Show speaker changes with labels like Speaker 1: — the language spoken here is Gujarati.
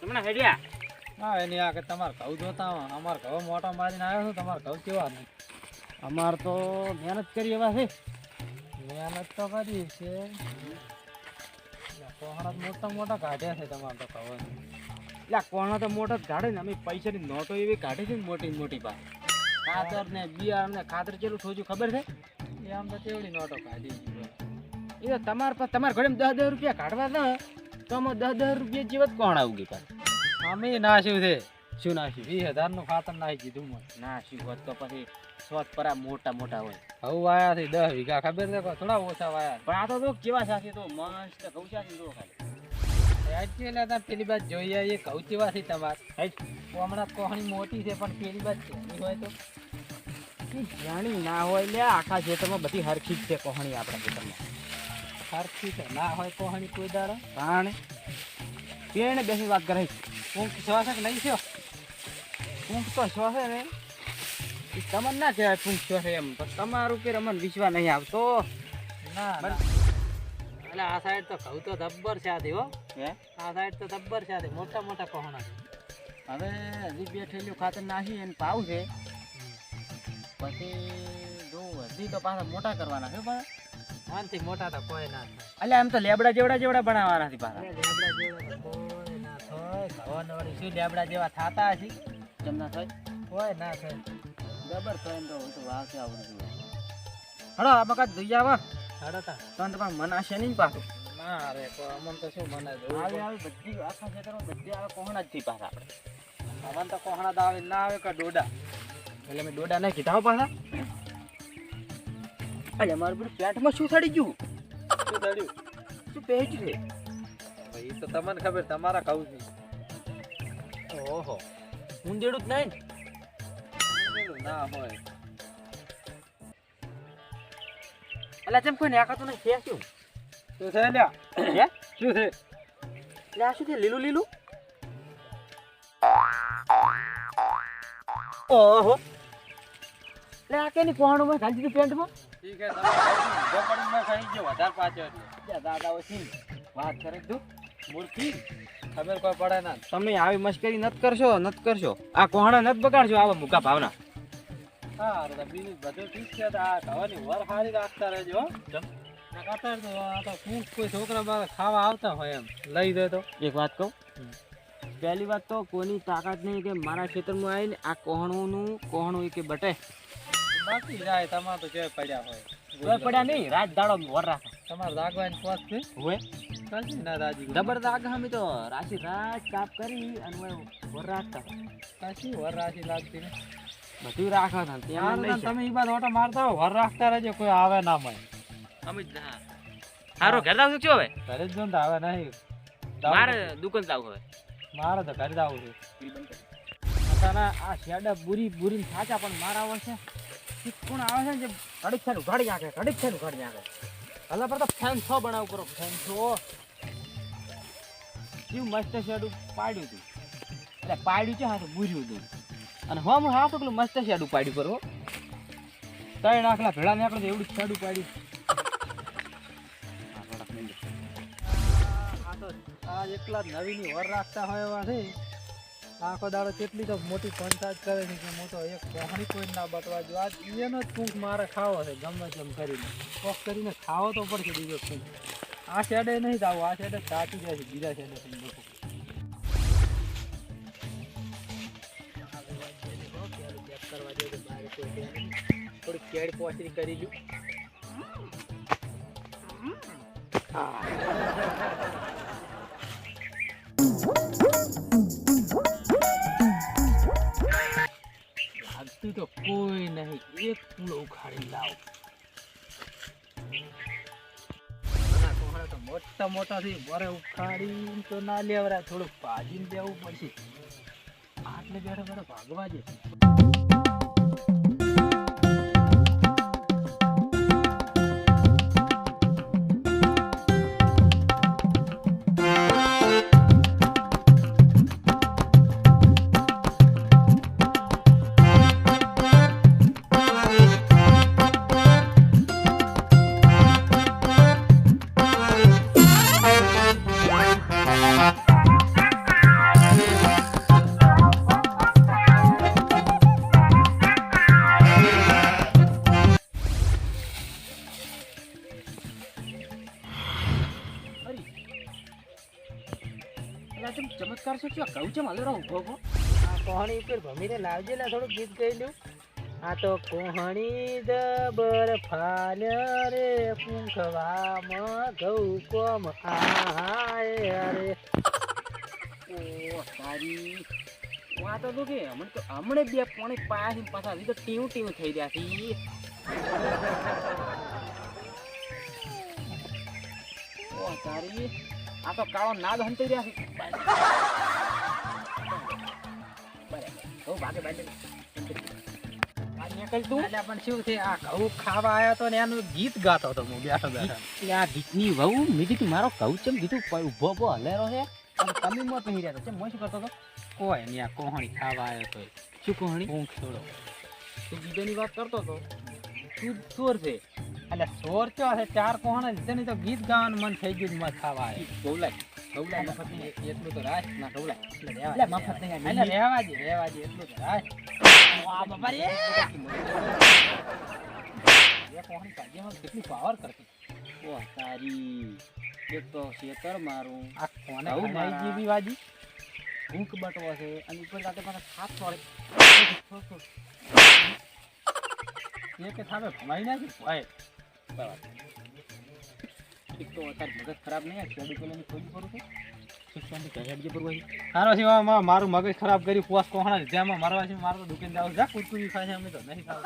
Speaker 1: તમને હેડ્યા.
Speaker 2: હા એની આ કે તમારે ઘઉં જોતા હોય અમારે ઘઉં મોટા મારીને આવ્યો છું તમારે ઘઉં કેવા નહીં.
Speaker 1: અમારે તો મહેનત કરી એવા છે.
Speaker 2: મહેનત તો કરી છે. મોટા મોટા કાઢ્યા છે તમારે તો ઘઉં
Speaker 1: એટલે કોણા તો મોટા જ કાઢે ને? અમે પૈસાની નોટો એવી કાઢે છે ને મોટી મોટી પાસે. ખાતર ને બિયારણ ને ખાતર ચેલું થોજું ખબર છે?
Speaker 2: એ આમ તો તેવડી નોટો કાઢી છે.
Speaker 1: એ તો તમાર પાસે ઘડે ઘરે દસ દસ રૂપિયા કાઢવા દો તો અમે દસ દસ રૂપિયા જીવત કોણ આવું પાછી
Speaker 2: અમે નાશ્યું છે.
Speaker 1: શું નાખ્યું
Speaker 2: વીસ હજારનું ખાતર નાખી દીધું મને
Speaker 1: ના શું હોત તો પછી સ્વત પરા મોટા મોટા હોય.
Speaker 2: ઘઉં વાયા છે દસ વીઘા ખબર છે થોડા ઓછા વાયા
Speaker 1: પણ આ તો તો કેવા સાથે તો મસ્ત સાથે જો ખાલી.
Speaker 2: પેલી બાદ જોઈએ એ ઘઉં કેવા છે તમારે. હમણાં કોહણી મોટી છે પણ પેલી બાદ હોય તો?
Speaker 1: જાણી ના હોય લે આખા ખેતરમાં બધી હરખી જ છે કોહણી આપણા ખેતરમાં.
Speaker 2: સરખી છે ના હોય કોહણી કોઈ દાર
Speaker 1: કારણ પેણે બેસી વાત કરે છે.
Speaker 2: શ્વાસ કે નહીં થયો
Speaker 1: ઊંઘ તો શ્વાસે ને એ તમને ના કહેવાય ઊંઘ શ્વાસે એમ. પણ તમારું કે અમને વિશ્વા નહીં આવતો.
Speaker 2: ના. એટલે આ સાઈડ તો કહું તો ધબ્બર છે આધી હો.
Speaker 1: હે?
Speaker 2: આ સાઈડ તો ધબ્બર છે આધી મોટા મોટા કોહણા છે.
Speaker 1: હવે હજી બે થેલીઓ ખાતર નાખી એને પાવ છે. પછી જો હજી તો પાછા મોટા કરવાના છે પાછા
Speaker 2: આનથી મોટા તો કોઈ ના થાય.
Speaker 1: એટલે એમ તો લેબડા જેવડા જેવડા બનાવવાના છે પાછા.
Speaker 2: લેબડા જેવડા તો કોઈ ના થાય. ઘઉં વળી શું લેબડા જેવા થાતા હશે?
Speaker 1: કેમ ના થાય?
Speaker 2: કોઈ ના થાય.
Speaker 1: જબર થાય તો હું તો વાવશે આવડતું હડો આ બકા દઈ આવા.
Speaker 2: હડતા
Speaker 1: તો. તમારે મનાશે નહીં પાછું.
Speaker 2: ના રે તો અમન તો શું મને
Speaker 1: આવી. આવી બધી આખા ખેતરમાં બધી આવે કોહણા જ થી પાછા આપણે.
Speaker 2: અમન તો કોહણા દાવે ના આવે કે ડોડા.
Speaker 1: એટલે મેં ડોડા નહીં કીધા હો પાછા. અરે મારું બધું પેન્ટમાં શું સડી ગયું.
Speaker 2: શું દડ્યું
Speaker 1: શું પહેજ છે?
Speaker 2: ભાઈ તો તમને ખબર તમારા કહું છે.
Speaker 1: ઓહો. ઊંધેડું જ નહીં
Speaker 2: ના? હોય.
Speaker 1: અલા જેમ કોઈ નેકાતું નહીં છે શું?
Speaker 2: શું છે લ્યા?
Speaker 1: હે?
Speaker 2: શું છે?
Speaker 1: લ્યા શું છે લીલું લીલું? ઓહો. લે આ કેની કોહણું મેં ગાંધી પેન્ટમાં?
Speaker 2: ઠીક હે તમે ખાઈ ગયો વધારે પાછો એટલે
Speaker 1: દાદા ઓછી વાત કરે તું. મૂર્તિ
Speaker 2: ખબર કોઈ પડે ના.
Speaker 1: તમે આવી મશ્કરી નત કરશો નત કરશો. આ કોહણા નત બગાડશો આવા મુકા ભાવના.
Speaker 2: હા બીજું બધું ઠીક છે આ વર હારી રાખતા રહેજો હો. તો આ તો કોક કોઈ છોકરા બાર ખાવા આવતા હોય એમ. લઈ દે તો.
Speaker 1: એક વાત કહું? પહેલી વાત તો કોની તાકાત નહીં કે મારા ખેતરમાં આવીને આ કોહણુંનું કોહણું કે બટે.
Speaker 2: બાકી જાય તમાર તો જે પડ્યા હોય.
Speaker 1: તોય પડ્યા નહીં રાત દાડો વર રાખે.
Speaker 2: તમાર દાગવાની પોત છે?
Speaker 1: હોય
Speaker 2: કાજી ના રાજી
Speaker 1: ડબર દાગ તો રાશી રાત કાપ કરી અને વર રાખતા.
Speaker 2: કશી વર રાશી લાગતી ને.
Speaker 1: બધું હતા ત્યાં
Speaker 2: નહીં તમે ઈ બાદ ઓટો મારતા હો વર રાખતા રહેજો કોઈ આવે ના મળે.
Speaker 1: અમે હારો ઘર જાવ છો હવે?
Speaker 2: ઘરે જ જો ને આવે નહીં. દાવ
Speaker 1: મારે દુકાન જાવ હવે.
Speaker 2: મારે તો ઘરે જાવ છે.
Speaker 1: આ શેડા બુરી બુરી સાચા પણ મારા આવે છે કોણ આવે છે ને જે ઘડીક થઈને ઉઘાડી નાખે ઘડીક થઈને ઉઘાડી નાખે હલા પર તો ફેન છો બનાવ કરો. ફેન છો. કેવું મસ્ત શેડું પાડ્યું હતું એટલે પાડ્યું છે હાથે બુર્યું હતું અને હમ હા તો પેલું મસ્ત શેડું પાડ્યું કરો ત્રણ આખલા ભેળા તો એવડું શેડું પાડ્યું.
Speaker 2: આ તો આ એકલા નવીની વર રાખતા હોય એવા છે. આખો દાડો કેટલી તો મોટી પંચાયત કરે છે કે મોટો એક કોહણી કોઈ ના બટવા જો. આજ એનો જ ટૂંક મારે ખાવો છે, ગમે તેમ કરીને. કોક કરીને ખાવો તો પડશે બીજો ટૂંક આ શેડે નહીં જાવું, આ શેડે સાચી જાય છે, બીજા શેડે લોકો. થોડીક કેડ પોચરી કરી લ્યું.
Speaker 1: લાગતું તો કોઈ નહીં એક પૂળો ઉખાડી લાવ
Speaker 2: મોટા મોટા થી વરે ઉખાડી તો ના લેવરા થોડું ભાજીને દેવું પડશે આટલે બેઠા બેઠા ભાગવા દે
Speaker 1: એટલે ચમત્કાર છે શું કહું છે માલો ઊભો ઊભો
Speaker 2: આ કોહણી ઉપર ભમીને લાવજે ને થોડું ગીત ગાઈ લ્યું આ તો કોહણી દબર ફાન રે પૂંખવામાં ઘઉં કોમ આય અરે
Speaker 1: ઓ તારી આ તો કે? હમણાં તો હમણે બે પોણી પાસે પાછા હજી તો ટીવ ટીવ થઈ ગયા છે. ઓ તારી આ તો કાળો નાદ હંતી રહ્યા છે. બરાબર. બહુ ભાગે ભાગે તું?
Speaker 2: પણ શું છે? આ ઘઉં ખાવા આવ્યો તો ને એનું ગીત ગાતો હતો હું બેઠો બેઠો.
Speaker 1: આ ગીતની વહુ? મેં કીધું મારો કહું છે કીધું? ઊભો ઊભો હલેરો છે? અને તમે મોં પહેરી રહ્યા હતા મોં શું કરતો હતો?
Speaker 2: કોઈ નહીં આ કોહણી ખાવા આવ્યો તો
Speaker 1: શું કહણી?
Speaker 2: ઊંઘ છોડો.
Speaker 1: તું ગીતોની વાત કરતો હતો? તું ચોર છે.
Speaker 2: એટલે સોર ચો છે? ચાર કોહણે છે. તો ગીત ગાવાનું મન થઈ ગયું મત ખાવા
Speaker 1: ગૌલાય ગૌલાય મફત નહીં
Speaker 2: એટલું તો રાખ.
Speaker 1: ના
Speaker 2: એટલે
Speaker 1: એટલે મફત નહીં
Speaker 2: એટલે રહેવા દે એટલું તો રાખ.
Speaker 1: આ બાપા રે એ કોહણી કાઢીમાં કેટલી પાવર કરતી ઓ તારી. એક તો શેતર મારું.
Speaker 2: આ કોને ખાઈ જીવી વાજી
Speaker 1: ભૂખ બટવો છે. અને ઉપર સાથે હાથ પડે
Speaker 2: એ કે થાવે ભમાઈ નાખી ભાઈ
Speaker 1: એક તો અત્યારે મગજ ખરાબ નહીં આ ખેડૂતોની ખોજી પડું છે.
Speaker 2: સિવાય મારું મગજ ખરાબ કર્યું પોસ કોહણા જેમાં મારવા છે મારો તો દુકાન જાવ. જા, કુરકુરી છે, અમે તો નહીં ખાવ.